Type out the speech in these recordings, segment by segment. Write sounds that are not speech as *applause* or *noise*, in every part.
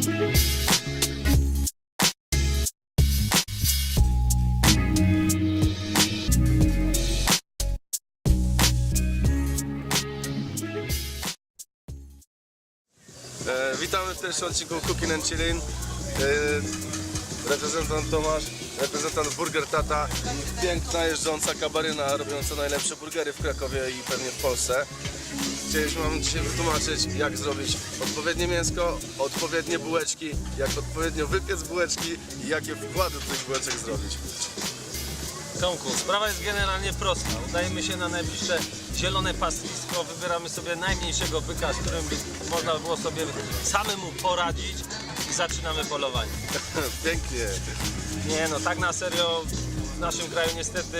E, witamy w pierwszym odcinku Cooking and Chilling. E, reprezentant Tomasz, reprezentant Burger Tata. Piękna jeżdżąca kabaryna robiąca najlepsze burgery w Krakowie i pewnie w Polsce. Chcieliśmy Wam dzisiaj wytłumaczyć, jak zrobić odpowiednie mięsko, odpowiednie bułeczki, jak odpowiednio wypiec bułeczki i jakie wkłady do tych bułeczek zrobić. Tomku, sprawa jest generalnie prosta. Udajemy się na najbliższe zielone pastwisko, wybieramy sobie najmniejszego byka, z którym by można było sobie samemu poradzić i zaczynamy polowanie. *laughs* Pięknie. Nie no, tak na serio w naszym kraju niestety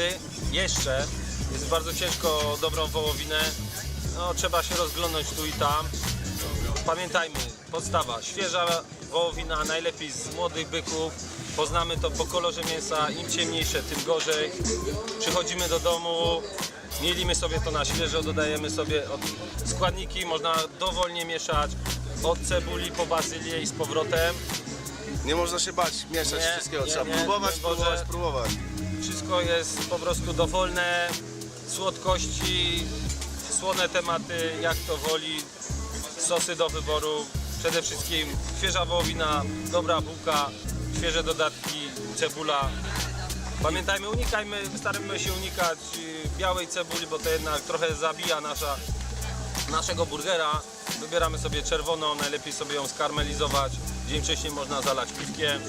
jeszcze jest bardzo ciężko o dobrą wołowinę. No, trzeba się rozglądnąć tu i tam. Pamiętajmy, podstawa, świeża wołowina, najlepiej z młodych byków. Poznamy to po kolorze mięsa, im ciemniejsze, tym gorzej. Przychodzimy do domu, mielimy sobie to na świeżo, dodajemy sobie składniki, można dowolnie mieszać od cebuli po bazylię i z powrotem. Nie można się bać, mieszać Nie, wszystkiego. nie, Trzeba nie, próbować, Boże. próbować, próbować. Wszystko jest po prostu dowolne, słodkości, słone tematy, jak to woli, sosy do wyboru. Przede wszystkim świeża wołowina, dobra bułka, świeże dodatki, cebula. Pamiętajmy, unikajmy, staramy się unikać y, białej cebuli, bo to jednak trochę zabija nasza, naszego burgera. Wybieramy sobie czerwoną, najlepiej sobie ją skarmelizować. Dzień wcześniej można zalać piwkiem,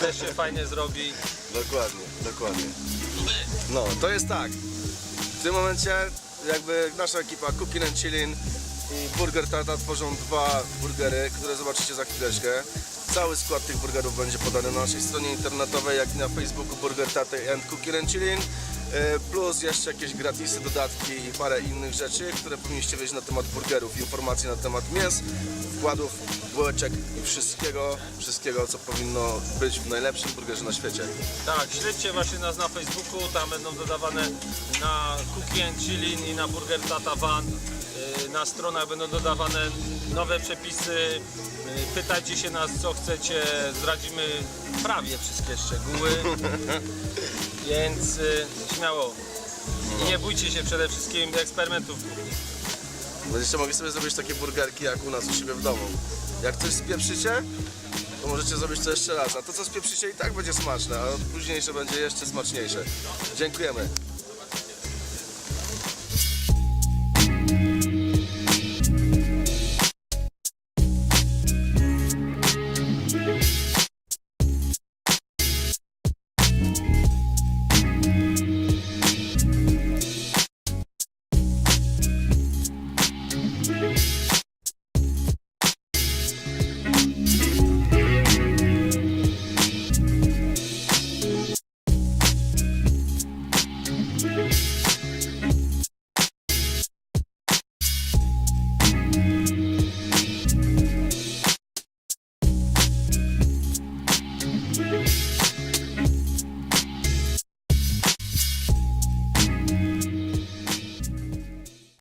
też się fajnie zrobi. Dokładnie, dokładnie. No, to jest tak. W tym momencie jakby nasza ekipa Cooking and Chillin i Burger Tata tworzą dwa burgery, które zobaczycie za chwileczkę. Cały skład tych burgerów będzie podany na naszej stronie internetowej, jak i na Facebooku Burger Tata and Cooking and Chillin. E, Plus jeszcze jakieś gratisy, dodatki i parę innych rzeczy, które powinniście wiedzieć na temat burgerów, informacje na temat mięs, wkładów, bułeczek i wszystkiego, wszystkiego co powinno być w najlepszym burgerze na świecie. Tak, śledźcie właśnie nas na Facebooku, tam będą dodawane na Cookie and Chillin i na Burger Tata Van. Yy, Na stronach będą dodawane nowe przepisy. Yy, Pytajcie się nas, co chcecie, zdradzimy prawie wszystkie szczegóły. *laughs* Więc yy, śmiało. I nie bójcie się przede wszystkim eksperymentów. Będziecie mogli sobie zrobić takie burgerki jak u nas u siebie w domu. Jak coś spieprzycie, to możecie zrobić to jeszcze raz. A to co spieprzycie i tak będzie smaczne, a późniejsze będzie jeszcze smaczniejsze. Dziękujemy.